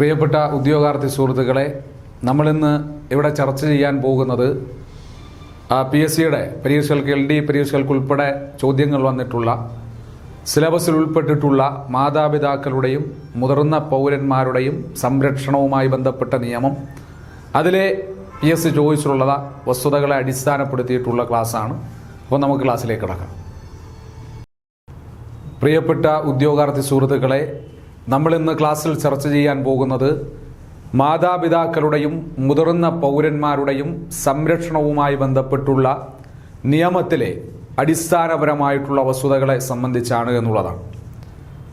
പ്രിയപ്പെട്ട ഉദ്യോഗാർത്ഥി സുഹൃത്തുക്കളെ നമ്മളിന്ന് ഇവിടെ ചർച്ച ചെയ്യാൻ പോകുന്നത് പി എസ് സിയുടെ പരീക്ഷകൾക്ക് എൽ ഡി പരീക്ഷകൾക്ക് ഉൾപ്പെടെ ചോദ്യങ്ങൾ വന്നിട്ടുള്ള സിലബസിൽ ഉൾപ്പെട്ടിട്ടുള്ള മാതാപിതാക്കളുടെയും മുതിർന്ന പൗരന്മാരുടെയും സംരക്ഷണവുമായി ബന്ധപ്പെട്ട നിയമം. അതിലെ പി എസ് സി ചോദിച്ചിട്ടുള്ള വസ്തുതകളെ അടിസ്ഥാനപ്പെടുത്തിയിട്ടുള്ള ക്ലാസ്സാണ്. അപ്പോൾ നമുക്ക് ക്ലാസ്സിലേക്ക് കിടക്കാം. പ്രിയപ്പെട്ട ഉദ്യോഗാർത്ഥി സുഹൃത്തുക്കളെ നമ്മൾ ഇന്ന് ക്ലാസ്സിൽ ചർച്ച ചെയ്യാൻ പോകുന്നത് മാതാപിതാക്കളുടെയും മുതിർന്ന പൗരന്മാരുടെയും സംരക്ഷണവുമായി ബന്ധപ്പെട്ടുള്ള നിയമത്തിലെ അടിസ്ഥാനപരമായിട്ടുള്ള വസ്തുതകളെ സംബന്ധിച്ചാണ് എന്നുള്ളതാണ്.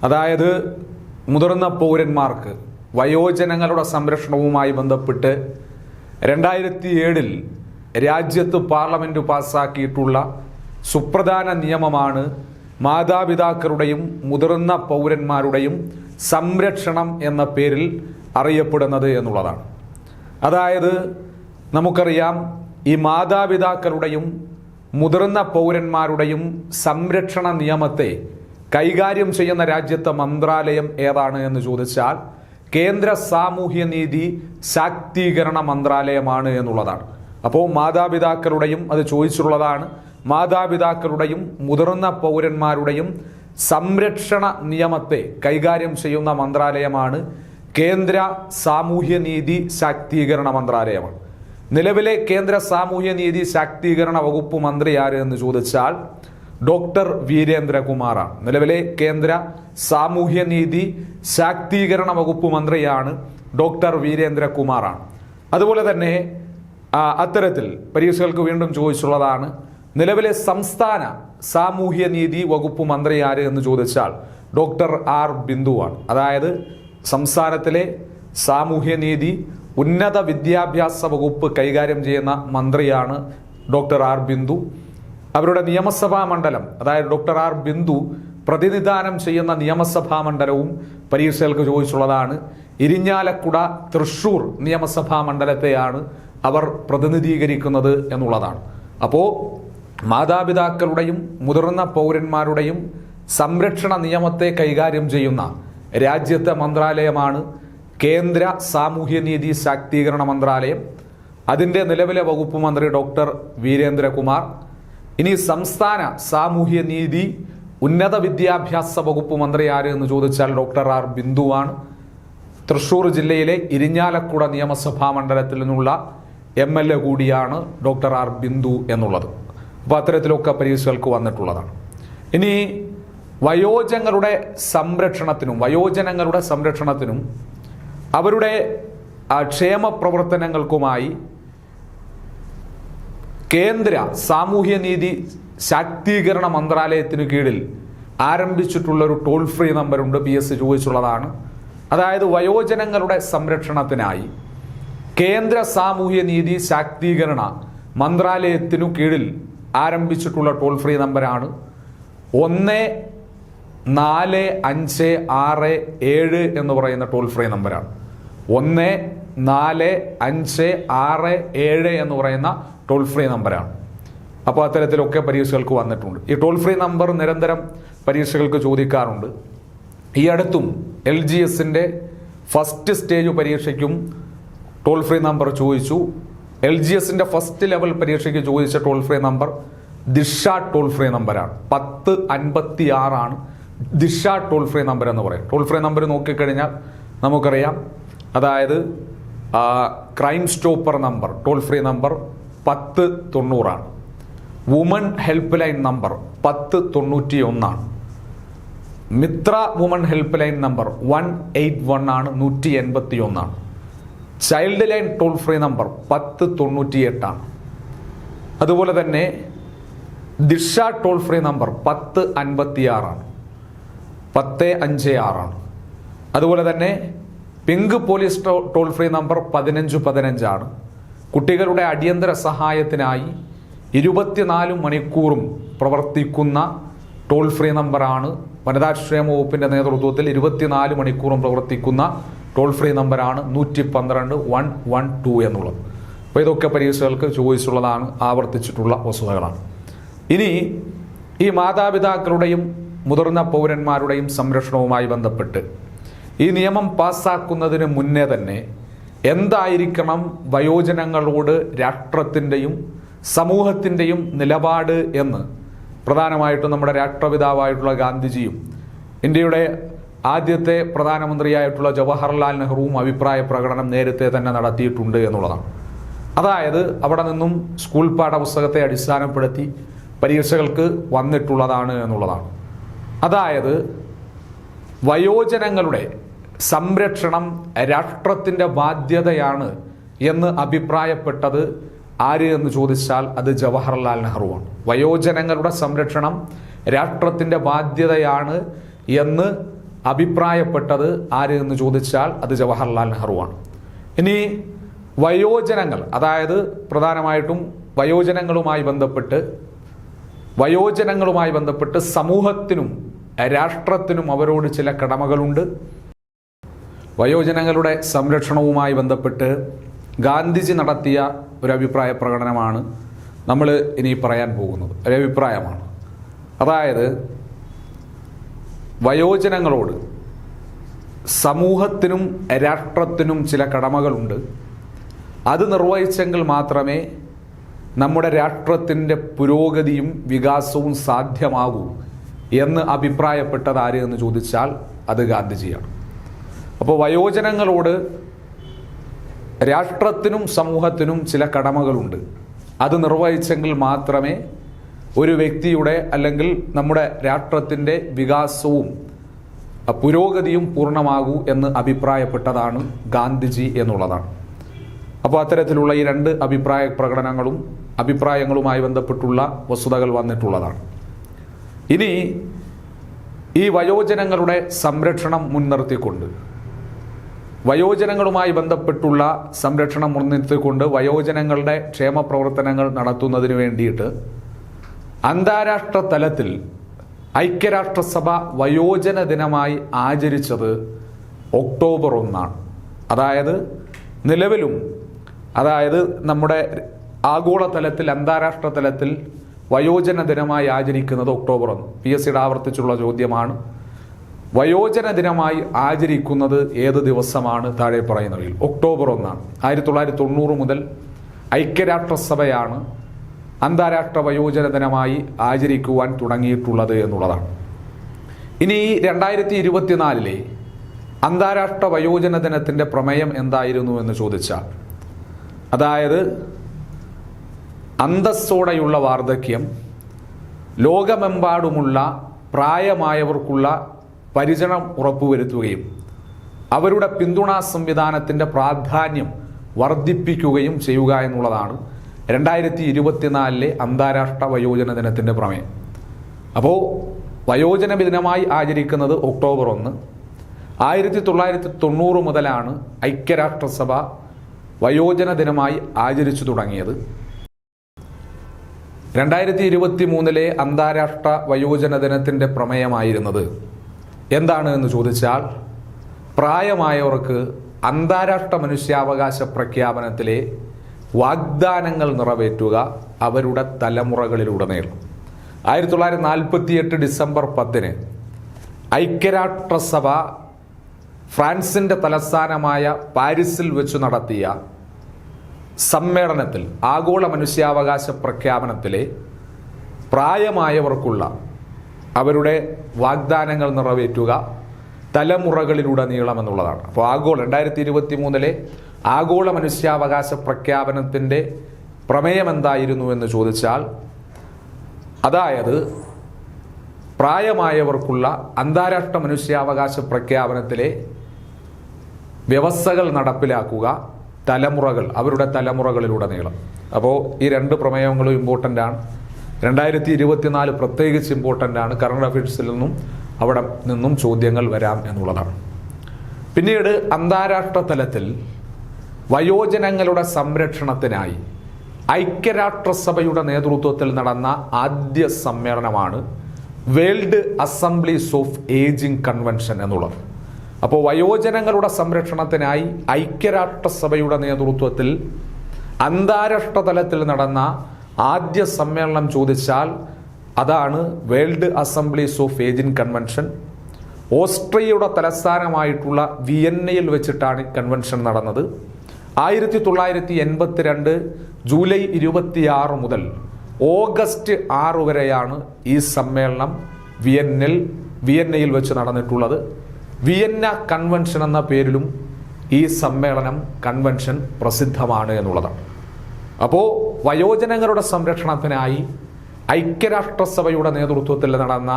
അതായത് മുതിർന്ന പൗരന്മാർക്ക് വയോജനങ്ങളുടെ സംരക്ഷണവുമായി ബന്ധപ്പെട്ട് രണ്ടായിരത്തി ഏഴിൽ രാജ്യത്ത് പാർലമെന്റ് പാസ്സാക്കിയിട്ടുള്ള സുപ്രധാന നിയമമാണ് മാതാപിതാക്കളുടെയും മുതിർന്ന പൗരന്മാരുടെയും സംരക്ഷണം എന്ന പേരിൽ അറിയപ്പെടുന്നത് എന്നുള്ളതാണ്. അതായത് നമുക്കറിയാം ഈ മാതാപിതാക്കളുടെയും മുതിർന്ന പൗരന്മാരുടെയും സംരക്ഷണ നിയമത്തെ കൈകാര്യം ചെയ്യുന്ന രാജ്യത്തെ മന്ത്രാലയം ഏതാണ് എന്ന് ചോദിച്ചാൽ കേന്ദ്ര സാമൂഹ്യനീതി ശാക്തീകരണ മന്ത്രാലയമാണ് എന്നുള്ളതാണ്. അപ്പോൾ മാതാപിതാക്കളുടെയും അത് ചോദിച്ചിട്ടുള്ളതാണ് മാതാപിതാക്കളുടെയും മുതിർന്ന പൗരന്മാരുടെയും സംരക്ഷണ നിയമത്തെ കൈകാര്യം ചെയ്യുന്ന മന്ത്രാലയമാണ് കേന്ദ്ര സാമൂഹ്യനീതി ശാക്തീകരണ മന്ത്രാലയമാണ്. നിലവിലെ കേന്ദ്ര സാമൂഹ്യനീതി ശാക്തീകരണ വകുപ്പ് മന്ത്രി ആര് എന്ന് ചോദിച്ചാൽ ഡോക്ടർ വീരേന്ദ്രകുമാറാണ്. നിലവിലെ കേന്ദ്ര സാമൂഹ്യനീതി ശാക്തീകരണ വകുപ്പ് മന്ത്രിയാണ് ഡോക്ടർ വീരേന്ദ്രകുമാറാണ്. അതുപോലെ തന്നെ അത്തരത്തിൽ പരീക്ഷകൾക്ക് വീണ്ടും ചോദിച്ചുള്ളതാണ് നിലവിലെ സംസ്ഥാന സാമൂഹ്യനീതി വകുപ്പ് മന്ത്രി ആര് എന്ന് ചോദിച്ചാൽ ഡോക്ടർ ആർ ബിന്ദുവാണ്. അതായത് സംസ്ഥാനത്തിലെ സാമൂഹ്യനീതി ഉന്നത വിദ്യാഭ്യാസ വകുപ്പ് കൈകാര്യം ചെയ്യുന്ന മന്ത്രിയാണ് ഡോക്ടർ ആർ ബിന്ദു. അവരുടെ നിയമസഭാ മണ്ഡലം അതായത് ഡോക്ടർ ആർ ബിന്ദു പ്രതിനിധാനം ചെയ്യുന്ന നിയമസഭാ മണ്ഡലവും പരീക്ഷകൾക്ക് ചോദിച്ചുള്ളതാണ്. ഇരിഞ്ഞാലക്കുട തൃശൂർ നിയമസഭാ മണ്ഡലത്തെയാണ് അവർ പ്രതിനിധീകരിക്കുന്നത് എന്നുള്ളതാണ്. അപ്പോൾ മാതാപിതാക്കളുടെയും മുതിർന്ന പൗരന്മാരുടെയും സംരക്ഷണ നിയമത്തെ കൈകാര്യം ചെയ്യുന്ന രാജ്യത്തെ മന്ത്രാലയമാണ് കേന്ദ്ര സാമൂഹ്യനീതി ശാക്തീകരണ മന്ത്രാലയം. അതിന്റെ നിലവിലെ വകുപ്പ് മന്ത്രി ഡോക്ടർ വീരേന്ദ്രകുമാർ. ഇനി സംസ്ഥാന സാമൂഹ്യനീതി ഉന്നത വിദ്യാഭ്യാസ വകുപ്പ് മന്ത്രി ആര് എന്ന് ചോദിച്ചാൽ ഡോക്ടർ ആർ ബിന്ദുവാണ്. തൃശൂർ ജില്ലയിലെ ഇരിഞ്ഞാലക്കുട നിയമസഭാ മണ്ഡലത്തിൽ നിന്നുള്ള എം എൽ എ കൂടിയാണ് ഡോക്ടർ ആർ ബിന്ദു എന്നുള്ളത്. അപ്പോൾ അത്തരത്തിലൊക്കെ പരീക്ഷകൾക്ക് വന്നിട്ടുള്ളതാണ്. ഇനി വയോജനങ്ങളുടെ സംരക്ഷണത്തിനും വയോജനങ്ങളുടെ സംരക്ഷണത്തിനും അവരുടെ ക്ഷേമ പ്രവർത്തനങ്ങൾക്കുമായി കേന്ദ്ര സാമൂഹ്യനീതി ശാക്തീകരണ മന്ത്രാലയത്തിന് കീഴിൽ ആരംഭിച്ചിട്ടുള്ളൊരു ടോൾ ഫ്രീ നമ്പറുണ്ട് പി എസ് ചോദിച്ചുള്ളതാണ്. അതായത് വയോജനങ്ങളുടെ സംരക്ഷണത്തിനായി കേന്ദ്ര സാമൂഹ്യനീതി ശാക്തീകരണ മന്ത്രാലയത്തിനു കീഴിൽ ആരംഭിച്ചിട്ടുള്ള ടോൾ ഫ്രീ നമ്പറാണ് ഒന്ന് നാല് അഞ്ച് ആറ് ഏഴ് എന്ന് പറയുന്ന ടോൾ ഫ്രീ നമ്പറാണ് ഒന്ന് നാല് അഞ്ച് ആറ് ഏഴ് എന്ന് പറയുന്ന ടോൾ ഫ്രീ നമ്പറാണ് അപ്പോൾ അത്തരത്തിലൊക്കെ പരീക്ഷകൾക്ക് വന്നിട്ടുണ്ട്. ഈ ടോൾ ഫ്രീ നമ്പർ നിരന്തരം പരീക്ഷകൾക്ക് ചോദിക്കാറുണ്ട്. ഈ അടുത്തും എൽ ജി എസിന്റെ ഫസ്റ്റ് സ്റ്റേജ് പരീക്ഷയ്ക്കും ടോൾ ഫ്രീ നമ്പർ ചോദിച്ചു. എൽ ജി എസിന്റെ ഫസ്റ്റ് ലെവൽ പരീക്ഷയ്ക്ക് ചോദിച്ച toll free number Disha toll free നമ്പറാണ് പത്ത് അൻപത്തി ആറാണ് ദിഷ ടോൾ ഫ്രീ നമ്പർ എന്ന് പറയും. ടോൾ ഫ്രീ നമ്പർ നോക്കിക്കഴിഞ്ഞാൽ നമുക്കറിയാം. അതായത് crime stopper number toll free number പത്ത് തൊണ്ണൂറാണ്. വുമൺ ഹെൽപ്പ് ലൈൻ നമ്പർ പത്ത് തൊണ്ണൂറ്റി ഒന്നാണ് Mithra woman help line number one eight one ആണ് നൂറ്റി എൺപത്തി ഒന്നാണ് child line toll free number പത്ത് തൊണ്ണൂറ്റി എട്ടാണ് അതുപോലെ തന്നെ ദിഷ ടോൾ ഫ്രീ നമ്പർ പത്ത് അൻപത്തി ആറാണ് പത്ത് അഞ്ച് ആറാണ്. അതുപോലെ തന്നെ പിങ്ക് പോലീസ് ടോ- ടോൾ ഫ്രീ നമ്പർ പതിനഞ്ച് പതിനഞ്ചാണ്. കുട്ടികളുടെ അടിയന്തര സഹായത്തിനായി ഇരുപത്തിനാല് മണിക്കൂറും പ്രവർത്തിക്കുന്ന ടോൾ ഫ്രീ നമ്പറാണ്. വനിതാക്ഷേമ വകുപ്പിന്റെ നേതൃത്വത്തിൽ ഇരുപത്തിനാല് മണിക്കൂറും പ്രവർത്തിക്കുന്ന ടോൾ ഫ്രീ നമ്പറാണ് നൂറ്റി പന്ത്രണ്ട് വൺ വൺ ടു എന്നുള്ളത്. അപ്പോൾ ഇതൊക്കെ പരീക്ഷകൾക്ക് ചോദിച്ചുള്ളതാണ് ആവർത്തിച്ചിട്ടുള്ള വസ്തുതകളാണ്. ഇനി ഈ മാതാപിതാക്കളുടെയും മുതിർന്ന പൗരന്മാരുടെയും സംരക്ഷണവുമായി ബന്ധപ്പെട്ട് ഈ നിയമം പാസ്സാക്കുന്നതിന് മുന്നേ തന്നെ എന്തായിരിക്കണം വയോജനങ്ങളോട് രാഷ്ട്രത്തിന്റെയും സമൂഹത്തിന്റെയും നിലപാട് എന്ന് പ്രധാനമായിട്ടും നമ്മുടെ രാഷ്ട്രപിതാവായിട്ടുള്ള ഗാന്ധിജിയും ഇന്ത്യയുടെ ആദ്യത്തെ പ്രധാനമന്ത്രിയായിട്ടുള്ള ജവഹർലാൽ നെഹ്റുവും അഭിപ്രായ പ്രകടനം നേരത്തെ തന്നെ നടത്തിയിട്ടുണ്ട് എന്നുള്ളതാണ്. അതായത് അവിടെ നിന്നും സ്കൂൾ പാഠപുസ്തകത്തെ അടിസ്ഥാനപ്പെടുത്തി പരീക്ഷകൾക്ക് വന്നിട്ടുള്ളതാണ് എന്നുള്ളതാണ്. അതായത് വയോജനങ്ങളുടെ സംരക്ഷണം രാഷ്ട്രത്തിന്റെ ബാധ്യതയാണ് എന്ന് അഭിപ്രായപ്പെട്ടത് ആര് എന്ന് ചോദിച്ചാൽ അത് ജവഹർലാൽ നെഹ്റുവാണ് വയോജനങ്ങളുടെ സംരക്ഷണം രാഷ്ട്രത്തിന്റെ ബാധ്യതയാണ് എന്ന് അഭിപ്രായപ്പെട്ടത് ആര് എന്ന് ചോദിച്ചാൽ അത് ജവഹർലാൽ നെഹ്റുവാണ് ഇനി വയോജനങ്ങൾ അതായത് പ്രധാനമായിട്ടും വയോജനങ്ങളുമായി ബന്ധപ്പെട്ട് വയോജനങ്ങളുമായി ബന്ധപ്പെട്ട് സമൂഹത്തിനും രാഷ്ട്രത്തിനും അവരോട് ചില കടമകളുണ്ട്. വയോജനങ്ങളുടെ സംരക്ഷണവുമായി ബന്ധപ്പെട്ട് ഗാന്ധിജി നടത്തിയ ഒരു അഭിപ്രായ പ്രകടനമാണ് നമ്മൾ ഇനി പറയാൻ പോകുന്നത്. ഒരു അഭിപ്രായമാണ്. അതായത് വയോജനങ്ങളോട് സമൂഹത്തിനും രാഷ്ട്രത്തിനും ചില കടമകളുണ്ട്. അത് നിർവഹിച്ചെങ്കിൽ മാത്രമേ നമ്മുടെ രാഷ്ട്രത്തിന്റെ പുരോഗതിയും വികാസവും സാധ്യമാകൂ എന്ന് അഭിപ്രായപ്പെട്ടത് ആര് എന്ന് ചോദിച്ചാൽ അത് ഗാന്ധിജിയാണ്. അപ്പോൾ വയോജനങ്ങളോട് രാഷ്ട്രത്തിനും സമൂഹത്തിനും ചില കടമകളുണ്ട്. അത് നിർവഹിച്ചെങ്കിൽ മാത്രമേ ഒരു വ്യക്തിയുടെ അല്ലെങ്കിൽ നമ്മുടെ രാഷ്ട്രത്തിന്റെ വികാസവും പുരോഗതിയും പൂർണമാകൂ എന്ന് അഭിപ്രായപ്പെട്ടതാണ് ഗാന്ധിജി എന്നുള്ളതാണ്. അപ്പോൾ അത്തരത്തിലുള്ള ഈ രണ്ട് അഭിപ്രായ പ്രകടനങ്ങളും അഭിപ്രായങ്ങളുമായി ബന്ധപ്പെട്ടുള്ള വസ്തുതകൾ വന്നിട്ടുള്ളതാണ്. ഇനി ഈ വയോജനങ്ങളുടെ സംരക്ഷണം മുൻനിർത്തിക്കൊണ്ട് വയോജനങ്ങളുമായി ബന്ധപ്പെട്ടുള്ള സംരക്ഷണം മുൻനിർത്തിക്കൊണ്ട് വയോജനങ്ങളുടെ ക്ഷേമ പ്രവർത്തനങ്ങൾ നടത്തുന്നതിന് വേണ്ടിയിട്ട് അന്താരാഷ്ട്ര തലത്തിൽ ഐക്യരാഷ്ട്രസഭ വയോജന ദിനമായി ആചരിച്ചത് ഒക്ടോബർ ഒന്നാണ്. അതായത് നിലവിലും അതായത് നമ്മുടെ ആഗോളതലത്തിൽ അന്താരാഷ്ട്ര തലത്തിൽ വയോജന ദിനമായി ആചരിക്കുന്നത് ഒക്ടോബർ ഒന്ന്. പി എസ് സിയുടെ ആവർത്തിച്ചുള്ള ചോദ്യമാണ്. വയോജന ദിനമായി ആചരിക്കുന്നത് ഏത് ദിവസമാണ്? താഴെ പറയുന്നവയിൽ ഒക്ടോബർ ഒന്നാണ്. ആയിരത്തി തൊള്ളായിരത്തി തൊണ്ണൂറ് മുതൽ ഐക്യരാഷ്ട്രസഭയാണ് അന്താരാഷ്ട്ര വയോജന ദിനമായി ആചരിക്കുവാൻ തുടങ്ങിയിട്ടുള്ളത് എന്നുള്ളതാണ്. ഇനി രണ്ടായിരത്തി ഇരുപത്തിനാലിലെ അന്താരാഷ്ട്ര വയോജന ദിനത്തിന്റെ പ്രമേയം എന്തായിരുന്നു എന്ന് ചോദിച്ചാൽ അതായത് അന്തസ്സോടെയുള്ള വാർദ്ധക്യം ലോകമെമ്പാടുമുള്ള പ്രായമായവർക്കുള്ള പരിചരണം ഉറപ്പുവരുത്തുകയും അവരുടെ പിന്തുണാ സംവിധാനത്തിന്റെ പ്രാധാന്യം വർദ്ധിപ്പിക്കുകയും ചെയ്യുക എന്നുള്ളതാണ് രണ്ടായിരത്തി ഇരുപത്തിനാലിലെ അന്താരാഷ്ട്ര വയോജന ദിനത്തിന്റെ പ്രമേയം. അപ്പോൾ വയോജന ദിനമായി ആചരിക്കുന്നത് ഒക്ടോബർ ഒന്ന്. ആയിരത്തി തൊള്ളായിരത്തി തൊണ്ണൂറ് മുതലാണ് ഐക്യരാഷ്ട്രസഭ വയോജന ദിനമായി ആചരിച്ചു തുടങ്ങിയത്. രണ്ടായിരത്തി ഇരുപത്തി മൂന്നിലെ അന്താരാഷ്ട്ര വയോജന ദിനത്തിന്റെ പ്രമേയമായിരുന്നത് എന്താണ് എന്ന് ചോദിച്ചാൽ പ്രായമായവർക്ക് അന്താരാഷ്ട്ര മനുഷ്യാവകാശ പ്രഖ്യാപനത്തിലെ വാഗ്ദാനങ്ങൾ നിറവേറ്റുക അവരുടെ തലമുറകളിലുടനീളം. ആയിരത്തി തൊള്ളായിരത്തി നാൽപ്പത്തി എട്ട് ഡിസംബർ പത്തിന് ഐക്യരാഷ്ട്രസഭ ഫ്രാൻസിന്റെ തലസ്ഥാനമായ പാരീസിൽ വെച്ച് നടത്തിയ സമ്മേളനത്തിൽ ആഗോള മനുഷ്യാവകാശ പ്രഖ്യാപനത്തിലെ പ്രായമായവർക്കുള്ള അവരുടെ വാഗ്ദാനങ്ങൾ നിറവേറ്റുക തലമുറകളിലുടനീളം എന്നുള്ളതാണ് അപ്പോൾ ആഗോള രണ്ടായിരത്തി ഇരുപത്തി മൂന്നിലെ ആഗോള മനുഷ്യാവകാശ പ്രഖ്യാപനത്തിന്റെ പ്രമേയം എന്തായിരുന്നു എന്ന് ചോദിച്ചാൽ അതായത് പ്രായമായവർക്കുള്ള അന്താരാഷ്ട്ര മനുഷ്യാവകാശ പ്രഖ്യാപനത്തിലെ വ്യവസ്ഥകൾ നടപ്പിലാക്കുക തലമുറകൾ അവരുടെ തലമുറകളിലുടനീളം. അപ്പോൾ ഈ രണ്ട് പ്രമേയങ്ങളും ഇമ്പോർട്ടന്റ് ആണ് രണ്ടായിരത്തി ഇരുപത്തിനാല് പ്രത്യേകിച്ച് ഇമ്പോർട്ടന്റ് ആണ് കറണ്ട് അഫയേഴ്സിൽ നിന്നും അവിടെ നിന്നും ചോദ്യങ്ങൾ വരാം എന്നുള്ളതാണ്. പിന്നീട് അന്താരാഷ്ട്ര തലത്തിൽ വയോജനങ്ങളുടെ സംരക്ഷണത്തിനായി ഐക്യരാഷ്ട്രസഭയുടെ നേതൃത്വത്തിൽ നടന്ന ആദ്യ സമ്മേളനമാണ് world assemblies of ageing convention എന്നുള്ളത്. അപ്പോൾ വയോജനങ്ങളുടെ സംരക്ഷണത്തിനായി ഐക്യരാഷ്ട്രസഭയുടെ നേതൃത്വത്തിൽ അന്താരാഷ്ട്ര തലത്തിൽ നടന്ന ആദ്യ സമ്മേളനം ചോദിച്ചാൽ അതാണ് world assemblies of ageing convention. ഓസ്ട്രിയയുടെ തലസ്ഥാനമായിട്ടുള്ള വിയന്നയിൽ വെച്ചിട്ടാണ് കൺവെൻഷൻ നടന്നത്. ആയിരത്തി തൊള്ളായിരത്തി എൺപത്തിരണ്ട് ജൂലൈ ഇരുപത്തിയാറ് മുതൽ ഓഗസ്റ്റ് ആറ് വരെയാണ് ഈ സമ്മേളനം വിയന്നിൽ വിയന്നയിൽ വെച്ച് നടന്നിട്ടുള്ളത്. വിയന്ന കൺവെൻഷൻ എന്ന പേരിലും ഈ സമ്മേളനം കൺവെൻഷൻ പ്രസിദ്ധമാണ് എന്നുള്ളതാണ് അപ്പോൾ വയോജനങ്ങളുടെ സംരക്ഷണത്തിനായി ഐക്യരാഷ്ട്രസഭയുടെ നേതൃത്വത്തിൽ നടന്ന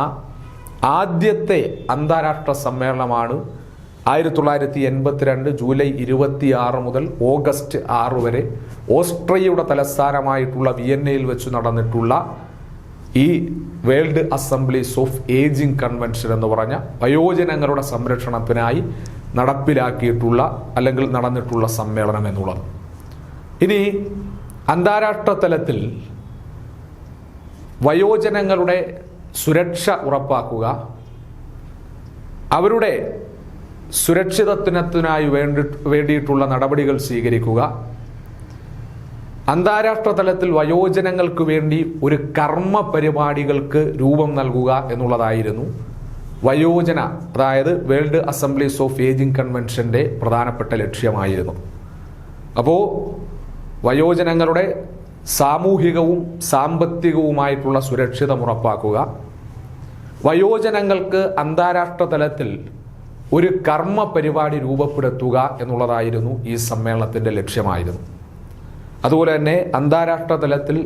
ആദ്യത്തെ അന്താരാഷ്ട്ര സമ്മേളനമാണ് ആയിരത്തി തൊള്ളായിരത്തി എൺപത്തിരണ്ട് ജൂലൈ ഇരുപത്തി ആറ് മുതൽ ഓഗസ്റ്റ് ആറ് വരെ ഓസ്ട്രിയയുടെ തലസ്ഥാനമായിട്ടുള്ള വിയന്നയിൽ വെച്ച് നടന്നിട്ടുള്ള ഈ world assemblies of ageing convention എന്ന് പറഞ്ഞ വയോജനങ്ങളുടെ സംരക്ഷണത്തിനായി നടപ്പിലാക്കിയിട്ടുള്ള അല്ലെങ്കിൽ നടന്നിട്ടുള്ള സമ്മേളനം എന്നുള്ളത്. ഇനി അന്താരാഷ്ട്ര തലത്തിൽ വയോജനങ്ങളുടെ സുരക്ഷ ഉറപ്പാക്കുക അവരുടെ സുരക്ഷിതത്വത്തിനായി വേണ്ടി വേണ്ടിയിട്ടുള്ള നടപടികൾ സ്വീകരിക്കുക. അന്താരാഷ്ട്ര തലത്തിൽ വയോജനങ്ങൾക്ക് വേണ്ടി ഒരു കർമ്മ പരിപാടികൾക്ക് രൂപം നൽകുക എന്നുള്ളതായിരുന്നു വയോജന അതായത് വേൾഡ് അസംബ്ലീസ് ഓഫ് ഏജിംഗ് കൺവെൻഷന്റെ പ്രധാനപ്പെട്ട ലക്ഷ്യമായിരുന്നു. അപ്പോൾ വയോജനങ്ങളുടെ സാമൂഹികവും സാമ്പത്തികവുമായിട്ടുള്ള സുരക്ഷിതം ഉറപ്പാക്കുക. വയോജനങ്ങൾക്ക് അന്താരാഷ്ട്ര തലത്തിൽ ഒരു കർമ്മ പരിപാടി രൂപപ്പെടുത്തുക എന്നുള്ളതായിരുന്നു ഈ സമ്മേളനത്തിന്റെ ലക്ഷ്യമായിരുന്നു. അതുപോലെ തന്നെ അന്താരാഷ്ട്ര തലത്തിൽ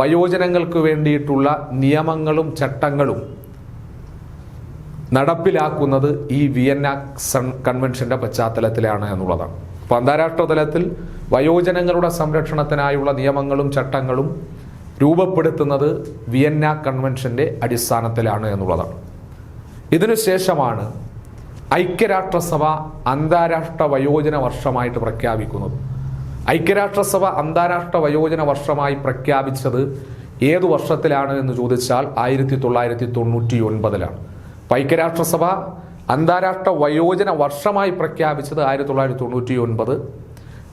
വയോജനങ്ങൾക്ക് വേണ്ടിയിട്ടുള്ള നിയമങ്ങളും ചട്ടങ്ങളും നടപ്പിലാക്കുന്നത് ഈ വിയന്ന സൺ കൺവെൻഷന്റെ പശ്ചാത്തലത്തിലാണ് എന്നുള്ളതാണ്. അപ്പോൾ അന്താരാഷ്ട്ര തലത്തിൽ വയോജനങ്ങളുടെ സംരക്ഷണത്തിനായുള്ള നിയമങ്ങളും ചട്ടങ്ങളും രൂപപ്പെടുത്തുന്നത് വിയന്ന കൺവെൻഷന്റെ അടിസ്ഥാനത്തിലാണ് എന്നുള്ളതാണ്. ഇതിനുശേഷമാണ് ഐക്യരാഷ്ട്രസഭ അന്താരാഷ്ട്ര വയോജന വർഷമായിട്ട് പ്രഖ്യാപിക്കുന്നത് ഐക്യരാഷ്ട്രസഭ അന്താരാഷ്ട്ര വയോജന വർഷമായി പ്രഖ്യാപിച്ചത് ഏതു വർഷത്തിലാണ് എന്ന് ചോദിച്ചാൽ ആയിരത്തി തൊള്ളായിരത്തി തൊണ്ണൂറ്റി ഒൻപതിലാണ് ഐക്യരാഷ്ട്രസഭ അന്താരാഷ്ട്ര വയോജന വർഷമായി പ്രഖ്യാപിച്ചത് ആയിരത്തി തൊള്ളായിരത്തി തൊണ്ണൂറ്റി ഒൻപത്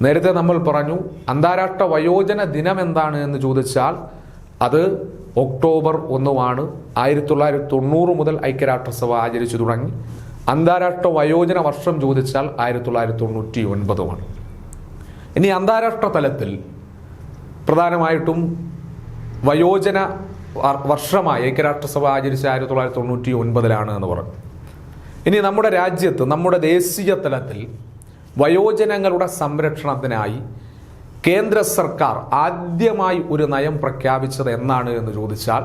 നേരത്തെ നമ്മൾ പറഞ്ഞു അന്താരാഷ്ട്ര വയോജന ദിനം എന്താണ് എന്ന് ചോദിച്ചാൽ അത് ഒക്ടോബർ ഒന്നുമാണ്. ആയിരത്തി തൊള്ളായിരത്തി തൊണ്ണൂറ് മുതൽ ഐക്യരാഷ്ട്രസഭ ആചരിച്ചു തുടങ്ങി. അന്താരാഷ്ട്ര വയോജന വർഷം ചോദിച്ചാൽ ആയിരത്തി തൊള്ളായിരത്തി തൊണ്ണൂറ്റി ഒൻപതുമാണ് ഇനി അന്താരാഷ്ട്ര തലത്തിൽ പ്രധാനമായിട്ടും വയോജന വർഷമായി ഐക്യരാഷ്ട്രസഭ ആചരിച്ച ആയിരത്തി തൊള്ളായിരത്തി തൊണ്ണൂറ്റി ഒൻപതിലാണ് എന്ന് പറഞ്ഞു. ഇനി നമ്മുടെ രാജ്യത്ത് നമ്മുടെ ദേശീയ തലത്തിൽ വയോജനങ്ങളുടെ സംരക്ഷണത്തിനായി കേന്ദ്ര സർക്കാർ ആദ്യമായി ഒരു നയം പ്രഖ്യാപിച്ചത് എന്നാണ് എന്ന് ചോദിച്ചാൽ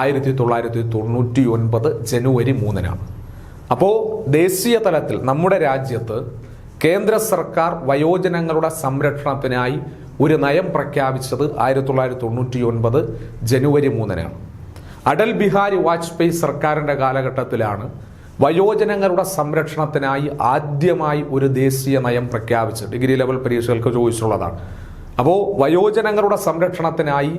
ആയിരത്തി തൊള്ളായിരത്തി തൊണ്ണൂറ്റി ഒൻപത് ജനുവരി മൂന്നിനാണ്. അപ്പോൾ ദേശീയ തലത്തിൽ നമ്മുടെ രാജ്യത്ത് കേന്ദ്ര സർക്കാർ വയോജനങ്ങളുടെ സംരക്ഷണത്തിനായി ഒരു നയം പ്രഖ്യാപിച്ചത് ആയിരത്തി തൊള്ളായിരത്തി തൊണ്ണൂറ്റി ഒൻപത് ജനുവരി മൂന്നിനാണ്. അടൽ ബിഹാരി വാജ്പേയി സർക്കാരിന്റെ കാലഘട്ടത്തിലാണ് വയോജനങ്ങളുടെ സംരക്ഷണത്തിനായി ആദ്യമായി ഒരു ദേശീയ നയം പ്രഖ്യാപിച്ചത്. ഡിഗ്രി ലെവൽ പരീക്ഷകൾക്ക് ചോദിച്ചിട്ടുള്ളതാണ്. അപ്പോൾ വയോജനങ്ങളുടെ സംരക്ഷണത്തിനായി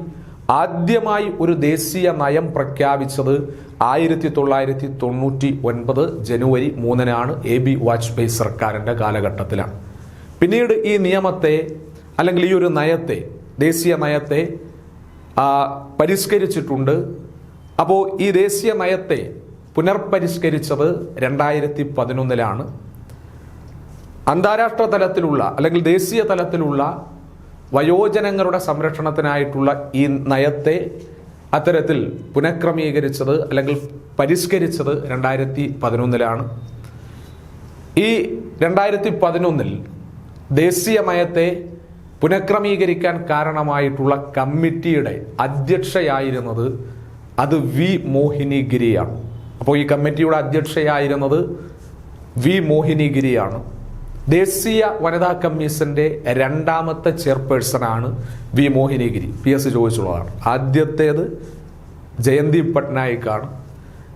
ആദ്യമായി ഒരു ദേശീയ നയം പ്രഖ്യാപിച്ചത് ആയിരത്തി തൊള്ളായിരത്തി തൊണ്ണൂറ്റി ഒൻപത് ജനുവരി മൂന്നിനാണ് എ ബി വാജ്പേയി സർക്കാരിന്റെ കാലഘട്ടത്തിലാണ്. പിന്നീട് ഈ നിയമത്തെ അല്ലെങ്കിൽ ഈ ഒരു നയത്തെ ദേശീയ നയത്തെ പരിഷ്കരിച്ചിട്ടുണ്ട്. അപ്പോൾ ഈ ദേശീയ നയത്തെ പുനർപരിഷ്കരിച്ചത് രണ്ടായിരത്തി പതിനൊന്നിലാണ് അന്താരാഷ്ട്ര തലത്തിലുള്ള അല്ലെങ്കിൽ ദേശീയ തലത്തിലുള്ള വയോജനങ്ങളുടെ സംരക്ഷണത്തിനായിട്ടുള്ള ഈ നയത്തെ അത്തരത്തിൽ പുനഃക്രമീകരിച്ചത് അല്ലെങ്കിൽ പരിഷ്കരിച്ചത് രണ്ടായിരത്തി പതിനൊന്നിലാണ് ഈ രണ്ടായിരത്തി പതിനൊന്നിൽ ദേശീയ നയത്തെ പുനഃക്രമീകരിക്കാൻ കാരണമായിട്ടുള്ള കമ്മിറ്റിയുടെ അധ്യക്ഷയായിരുന്നത് അത് വി മോഹിനി ഗിരിയാണ് അപ്പോൾ ഈ കമ്മിറ്റിയുടെ അധ്യക്ഷയായിരുന്നത് വി മോഹിനി ഗിരിയാണ് ദേശീയ വനിതാ കമ്മീഷന്റെ രണ്ടാമത്തെ ചെയർപേഴ്സണാണ് വി മോഹിനിഗിരി. പി എസ് ചോദിച്ചുള്ളതാണ്. ആദ്യത്തേത് ജയന്തി പട്നായിക്കാണ്.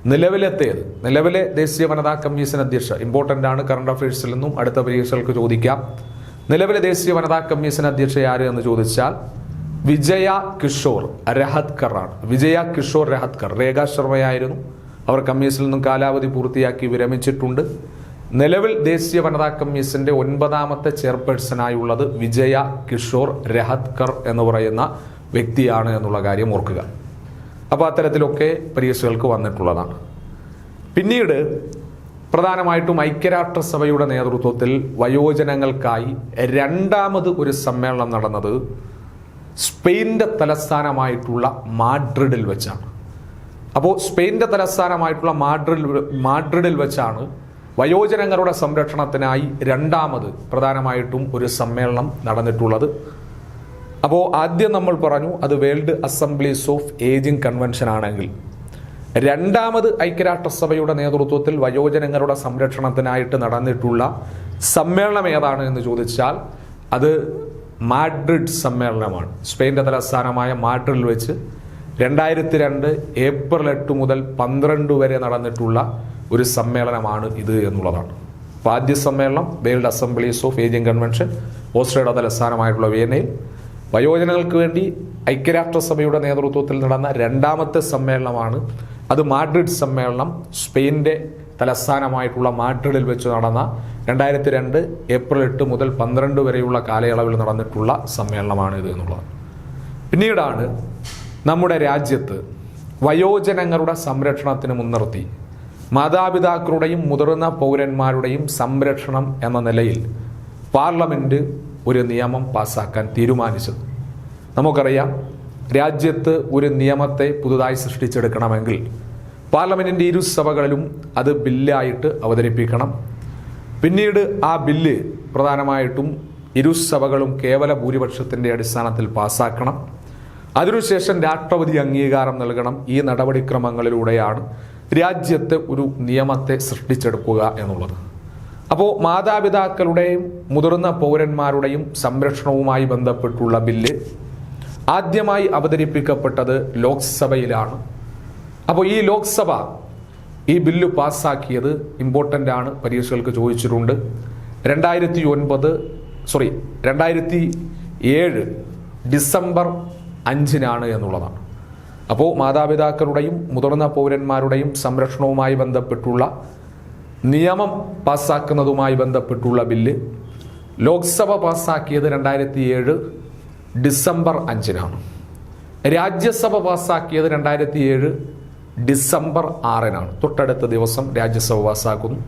നിലവിലത്തേത് നിലവിലെ ദേശീയ വനിതാ കമ്മീഷൻ അധ്യക്ഷ ഇമ്പോർട്ടന്റ് ആണ് കറണ്ട് അഫയേഴ്സിൽ നിന്നും അടുത്ത പരീക്ഷകൾക്ക് ചോദിക്കാം. നിലവിലെ ദേശീയ വനിതാ കമ്മീഷൻ അധ്യക്ഷ ആര് എന്ന് ചോദിച്ചാൽ വിജയ കിഷോർ രഹത്കർ ആണ്. വിജയ കിഷോർ രഹത്കർ രേഖാ ശർമ്മയായിരുന്നു. അവർ കമ്മീഷനിൽ നിന്നും കാലാവധി പൂർത്തിയാക്കി വിരമിച്ചിട്ടുണ്ട്. നിലവിൽ ദേശീയ വനിതാ കമ്മീഷന്റെ ഒൻപതാമത്തെ ചെയർപേഴ്സണായുള്ളത് വിജയ കിഷോർ രഹത്കർ എന്ന് പറയുന്ന വ്യക്തിയാണ് എന്നുള്ള കാര്യം ഓർക്കുക. അപ്പോൾ അത്തരത്തിലൊക്കെ പരീക്ഷകൾക്ക് വന്നിട്ടുള്ളതാണ്. പിന്നീട് പ്രധാനമായിട്ടും ഐക്യരാഷ്ട്രസഭയുടെ നേതൃത്വത്തിൽ വയോജനങ്ങൾക്കായി രണ്ടാമത് ഒരു സമ്മേളനം നടന്നത് സ്പെയിന്റെ തലസ്ഥാനമായിട്ടുള്ള മാഡ്രിഡിൽ വെച്ചാണ്. അപ്പോൾ സ്പെയിന്റെ തലസ്ഥാനമായിട്ടുള്ള മാഡ്രിഡിൽ മാഡ്രിഡിൽ വെച്ചാണ് വയോജനങ്ങളുടെ സംരക്ഷണത്തിനായി രണ്ടാമത് പ്രധാനമായിട്ടും ഒരു സമ്മേളനം നടന്നിട്ടുള്ളത്. അപ്പോൾ ആദ്യം നമ്മൾ പറഞ്ഞു അത് world assemblies of ageing convention ആണെങ്കിൽ. രണ്ടാമത് ഐക്യരാഷ്ട്രസഭയുടെ നേതൃത്വത്തിൽ വയോജനങ്ങളുടെ സംരക്ഷണത്തിനായിട്ട് നടന്നിട്ടുള്ള സമ്മേളനം ഏതാണ് എന്ന് ചോദിച്ചാൽ അത് മാഡ്രിഡ് സമ്മേളനമാണ്. സ്പെയിന്റെ തലസ്ഥാനമായ മാഡ്രിഡിൽ വെച്ച് രണ്ടായിരത്തി രണ്ട് ഏപ്രിൽ എട്ട് മുതൽ പന്ത്രണ്ട് വരെ നടന്നിട്ടുള്ള ഒരു സമ്മേളനമാണ് ഇത് എന്നുള്ളതാണ്. അപ്പോൾ ആദ്യ സമ്മേളനം world assemblies of ageing convention Australia തലസ്ഥാനമായിട്ടുള്ള വിയന്നയിൽ. വയോജനങ്ങൾക്ക് വേണ്ടി ഐക്യരാഷ്ട്രസഭയുടെ നേതൃത്വത്തിൽ നടന്ന രണ്ടാമത്തെ സമ്മേളനമാണ്. അത് മാഡ്രിഡ് സമ്മേളനം സ്പെയിന്റെ തലസ്ഥാനമായിട്ടുള്ള മാഡ്രിഡിൽ വെച്ച് നടന്ന രണ്ടായിരത്തി രണ്ട് ഏപ്രിൽ എട്ട് മുതൽ പന്ത്രണ്ട് വരെയുള്ള കാലയളവിൽ നടന്നിട്ടുള്ള സമ്മേളനമാണ് ഇത് എന്നുള്ളത്. പിന്നീടാണ് നമ്മുടെ രാജ്യത്ത് വയോജനങ്ങളുടെ സംരക്ഷണത്തിന് മുൻനിർത്തി മാതാപിതാക്കളുടെയും മുതിർന്ന പൗരന്മാരുടെയും സംരക്ഷണം എന്ന നിലയിൽ പാർലമെന്റ് ഒരു നിയമം പാസാക്കാൻ തീരുമാനിച്ചത്. നമുക്കറിയാം രാജ്യത്ത് ഒരു നിയമത്തെ പുതുതായി സൃഷ്ടിച്ചെടുക്കണമെങ്കിൽ പാർലമെന്റിന്റെ ഇരു സഭകളിലും അത് ബില്ലായിട്ട് അവതരിപ്പിക്കണം. പിന്നീട് ആ ബില്ല് പ്രധാനമായിട്ടും ഇരു സഭകളും കേവല ഭൂരിപക്ഷത്തിന്റെ അടിസ്ഥാനത്തിൽ പാസാക്കണം. അതിനുശേഷം രാഷ്ട്രപതി അംഗീകാരം നൽകണം. ഈ നടപടിക്രമങ്ങളിലൂടെയാണ് രാജ്യത്തെ ഒരു നിയമത്തെ സൃഷ്ടിച്ചെടുക്കുക എന്നുള്ളത്. അപ്പോൾ മാതാപിതാക്കളുടെയും മുതിർന്ന പൗരന്മാരുടെയും സംരക്ഷണവുമായി ബന്ധപ്പെട്ടുള്ള ബില്ല് ആദ്യമായി അവതരിപ്പിക്കപ്പെട്ടത് ലോക്സഭയിലാണ്. അപ്പോൾ ഈ ലോക്സഭ ഈ ബില്ല് പാസ്സാക്കിയത് ഇമ്പോർട്ടന്റ് ആണ് പരീക്ഷകൾക്ക് ചോദിച്ചിട്ടുണ്ട്. രണ്ടായിരത്തി ഒൻപത് സോറി രണ്ടായിരത്തി ഏഴ് ഡിസംബർ അഞ്ചിനാണ് എന്നുള്ളതാണ്. അപ്പോൾ മാതാപിതാക്കളുടെയും മുതിർന്ന പൗരന്മാരുടെയും സംരക്ഷണവുമായി ബന്ധപ്പെട്ടുള്ള നിയമം പാസ്സാക്കുന്നതുമായി ബന്ധപ്പെട്ടുള്ള ബില്ല് ലോക്സഭ പാസ്സാക്കിയത് രണ്ടായിരത്തി ഏഴ് ഡിസംബർ അഞ്ചിനാണ്. രാജ്യസഭ പാസ്സാക്കിയത് രണ്ടായിരത്തി ഏഴ് ഡിസംബർ ആറിനാണ്. തൊട്ടടുത്ത ദിവസം രാജ്യസഭ പാസ്സാക്കുന്നു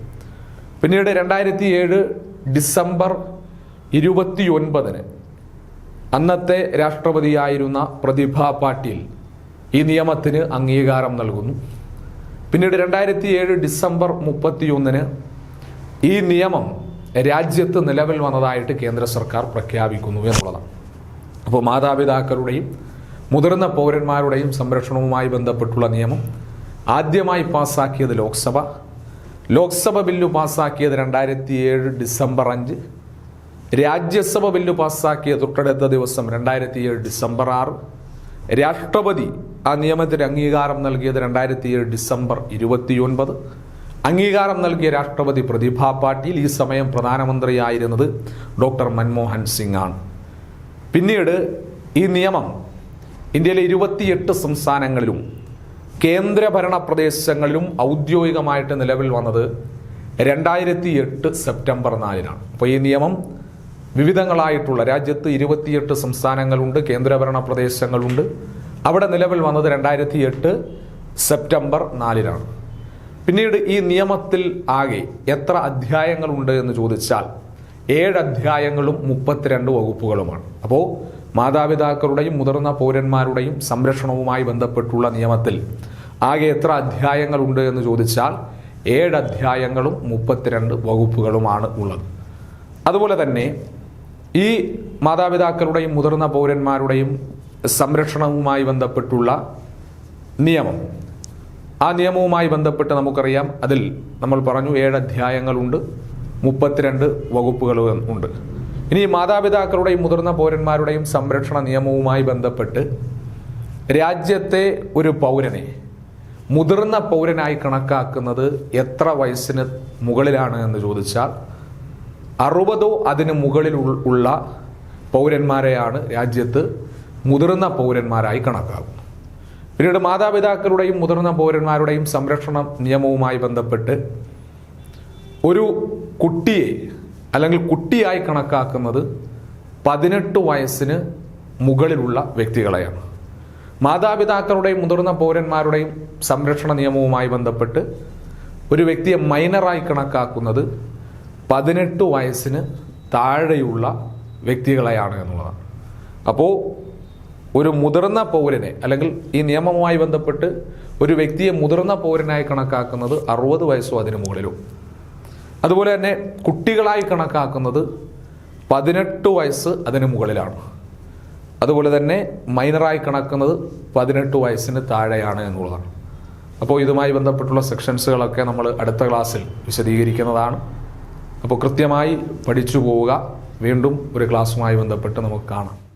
പിന്നീട് രണ്ടായിരത്തി ഏഴ് ഡിസംബർ ഇരുപത്തി ഒൻപതിന് അന്നത്തെ രാഷ്ട്രപതിയായിരുന്ന പ്രതിഭ പാട്ടീൽ ഈ നിയമത്തിന് അംഗീകാരം നൽകുന്നു. പിന്നീട് രണ്ടായിരത്തി ഏഴ് ഡിസംബർ മുപ്പത്തിയൊന്നിന് ഈ നിയമം രാജ്യത്ത് നിലവിൽ വന്നതായിട്ട് കേന്ദ്ര സർക്കാർ പ്രഖ്യാപിക്കുന്നു എന്നുള്ളതാണ്. അപ്പോൾ മാതാപിതാക്കളുടെയും മുതിർന്ന പൗരന്മാരുടെയും സംരക്ഷണവുമായി ബന്ധപ്പെട്ടുള്ള നിയമം ആദ്യമായി പാസ്സാക്കിയത് ലോക്സഭ. ലോക്സഭ ബില്ല് പാസ്സാക്കിയത് രണ്ടായിരത്തി ഏഴ് ഡിസംബർ അഞ്ച്. രാജ്യസഭ ബില്ല് പാസ്സാക്കിയ തൊട്ടടുത്ത ദിവസം രണ്ടായിരത്തി ഏഴ് ഡിസംബർ ആറ്. രാഷ്ട്രപതി ആ നിയമത്തിന് അംഗീകാരം നൽകിയത് രണ്ടായിരത്തി ഏഴ് ഡിസംബർ ഇരുപത്തിയൊൻപത്. അംഗീകാരം നൽകിയ രാഷ്ട്രപതി പ്രതിഭ പാട്ടീൽ ഈ സമയം പ്രധാനമന്ത്രിയായിരുന്നത് ഡോക്ടർ മൻമോഹൻ സിംഗ് ആണ് പിന്നീട് ഈ നിയമം ഇന്ത്യയിലെ ഇരുപത്തിയെട്ട് സംസ്ഥാനങ്ങളിലും കേന്ദ്രഭരണ പ്രദേശങ്ങളിലും ഔദ്യോഗികമായിട്ട് നിലവിൽ വന്നത് രണ്ടായിരത്തി എട്ട് സെപ്റ്റംബർ നാലിനാണ്. അപ്പോൾ ഈ നിയമം വിവിധങ്ങളായിട്ടുള്ള രാജ്യത്ത് ഇരുപത്തിയെട്ട് സംസ്ഥാനങ്ങളുണ്ട് കേന്ദ്രഭരണ പ്രദേശങ്ങളുണ്ട്. അവിടെ നിലവിൽ വന്നത് രണ്ടായിരത്തി എട്ട് സെപ്റ്റംബർ നാലിനാണ്. പിന്നീട് ഈ നിയമത്തിൽ ആകെ എത്ര അധ്യായങ്ങളുണ്ട് എന്ന് ചോദിച്ചാൽ ഏഴ് അധ്യായങ്ങളും മുപ്പത്തിരണ്ട് വകുപ്പുകളുമാണ്. അപ്പോൾ മാതാപിതാക്കളുടെയും മുതിർന്ന പൗരന്മാരുടെയും സംരക്ഷണവുമായി ബന്ധപ്പെട്ടുള്ള നിയമത്തിൽ ആകെ എത്ര അധ്യായങ്ങളുണ്ട് എന്ന് ചോദിച്ചാൽ ഏഴ് അധ്യായങ്ങളും മുപ്പത്തിരണ്ട് വകുപ്പുകളുമാണ് ഉള്ളത്. അതുപോലെ തന്നെ ഈ മാതാപിതാക്കളുടെയും മുതിർന്ന പൗരന്മാരുടെയും സംരക്ഷണവുമായി ബന്ധപ്പെട്ടുള്ള നിയമം. ആ നിയമവുമായി ബന്ധപ്പെട്ട് നമുക്കറിയാം അതിൽ നമ്മൾ പറഞ്ഞു ഏഴ് അധ്യായങ്ങളുണ്ട് മുപ്പത്തിരണ്ട് വകുപ്പുകൾ ഉണ്ട്. ഇനി മാതാപിതാക്കളുടെയും മുതിർന്ന പൗരന്മാരുടെയും സംരക്ഷണ നിയമവുമായി ബന്ധപ്പെട്ട് രാജ്യത്തെ ഒരു പൗരനെ മുതിർന്ന പൗരനായി കണക്കാക്കുന്നത് എത്ര വയസ്സിന് മുകളിലാണ് എന്ന് ചോദിച്ചാൽ അറുപതോ അതിന് മുകളിൽ ഉള്ള പൗരന്മാരെയാണ് രാജ്യത്ത് മുതിർന്ന പൗരന്മാരായി കണക്കാക്കുന്നു പിന്നീട് മാതാപിതാക്കളുടെയും മുതിർന്ന പൗരന്മാരുടെയും സംരക്ഷണ നിയമവുമായി ബന്ധപ്പെട്ട് ഒരു കുട്ടിയെ അല്ലെങ്കിൽ കുട്ടിയായി കണക്കാക്കുന്നത് പതിനെട്ട് വയസ്സിന് മുകളിലുള്ള വ്യക്തികളെയാണ്. മാതാപിതാക്കളുടെയും മുതിർന്ന പൗരന്മാരുടെയും സംരക്ഷണ നിയമവുമായി ബന്ധപ്പെട്ട് ഒരു വ്യക്തിയെ മൈനറായി കണക്കാക്കുന്നത് പതിനെട്ട് വയസ്സിന് താഴെയുള്ള വ്യക്തികളെയാണ് എന്നുള്ളതാണ്. അപ്പോൾ ഒരു മുതിർന്ന പൗരനെ അല്ലെങ്കിൽ ഈ നിയമവുമായി ബന്ധപ്പെട്ട് ഒരു വ്യക്തിയെ മുതിർന്ന പൗരനായി കണക്കാക്കുന്നത് അറുപത് വയസ്സോ അതിന് മുകളിലും. അതുപോലെ തന്നെ കുട്ടികളായി കണക്കാക്കുന്നത് പതിനെട്ട് വയസ്സ് അതിന് മുകളിലാണ്. അതുപോലെ തന്നെ മൈനറായി കണക്കുന്നത് പതിനെട്ട് വയസ്സിന് താഴെയാണ് എന്നുള്ളതാണ്. അപ്പോൾ ഇതുമായി ബന്ധപ്പെട്ടുള്ള സെക്ഷൻസുകളൊക്കെ നമ്മൾ അടുത്ത ക്ലാസ്സിൽ വിശദീകരിക്കുന്നതാണ്. അപ്പോൾ കൃത്യമായി പഠിച്ചു പോവുക. വീണ്ടും ഒരു ക്ലാസ്സുമായി ബന്ധപ്പെട്ട് നമുക്ക് കാണാം.